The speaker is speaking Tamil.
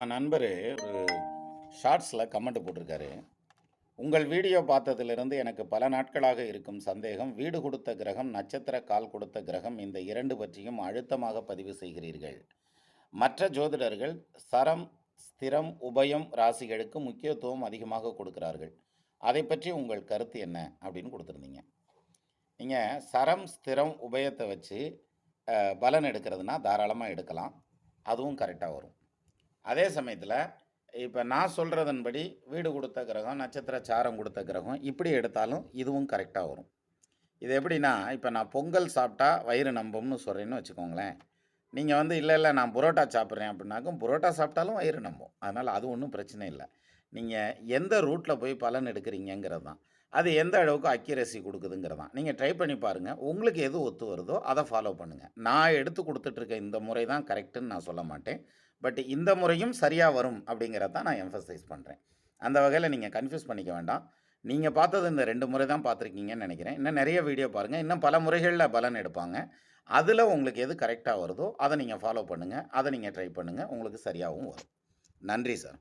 நண்பர் ஒரு ஷார்ட்ஸில் கமெண்ட் போட்டிருக்காரு. உங்கள் வீடியோ பார்த்ததிலிருந்து எனக்கு பல நாட்களாக இருக்கும் சந்தேகம். வீடு கொடுத்த கிரகம் நட்சத்திர கால் கொடுத்த கிரகம் இந்த இரண்டு பற்றியும் அழுத்தமாக பதிவு செய்கிறீர்கள். மற்ற ஜோதிடர்கள் சரம் ஸ்திரம் உபயம் ராசிகளுக்கு முக்கியத்துவம் அதிகமாக கொடுக்கிறார்கள். அதை பற்றி உங்கள் கருத்து என்ன? அப்படின்னு கொடுத்துருந்தீங்க. நீங்கள் சரம் ஸ்திரம் உபயத்தை வச்சு பலன் எடுக்கிறதுனா தாராளமாக எடுக்கலாம். அதுவும் கரெக்டாக வரும். அதே சமயத்தில் இப்போ நான் சொல்கிறதன்படி வீடு கொடுத்த கிரகம் நட்சத்திர சாரம் கொடுத்த கிரகம் இப்படி எடுத்தாலும் இதுவும் கரெக்டாக வரும். இது எப்படின்னா இப்போ நான் பொங்கல் சாப்பிட்டா வயிறு நம்பும்னு சொல்கிறேன்னு வச்சுக்கோங்களேன். நீங்கள் வந்து இல்லை இல்லை நான் புரோட்டா சாப்பிட்றேன் அப்படின்னாக்கும் புரோட்டா சாப்பிட்டாலும் வயிறு நம்பும். அதனால் அது ஒன்றும் பிரச்சனை இல்லை. நீங்கள் எந்த ரூட்டில் போய் பலன் எடுக்கிறீங்கிறது தான். அது எந்த அளவுக்கு அக்யூரசி கொடுக்குதுங்கிறது தான். நீங்கள் ட்ரை பண்ணி பாருங்கள் உங்களுக்கு எது ஒத்து வருதோ அதை ஃபாலோ பண்ணுங்கள் நான் எடுத்து கொடுத்துட்ருக்க இந்த முறை தான் கரெக்டுன்னு நான் சொல்ல மாட்டேன். பட் இந்த முறையும் சரியாக வரும் அப்படிங்கிறத தான் நான் எம்ஃபசைஸ் பண்ணுறேன் அந்த வகையில் நீங்கள் கன்ஃபியூஸ் பண்ணிக்க வேண்டாம். நீங்கள் பார்த்தது இந்த ரெண்டு முறை தான் பார்த்துருக்கீங்கன்னு நினைக்கிறேன். இன்னும் நிறைய வீடியோ பாருங்கள் இன்னும் பல முறைகளில் பலன் எடுப்பாங்க. அதில் உங்களுக்கு எது கரெக்டாக வருதோ அதை நீங்கள் ஃபாலோ பண்ணுங்கள் அதை நீங்கள் ட்ரை பண்ணுங்கள் உங்களுக்கு சரியாகவும் வரும். நன்றி சார்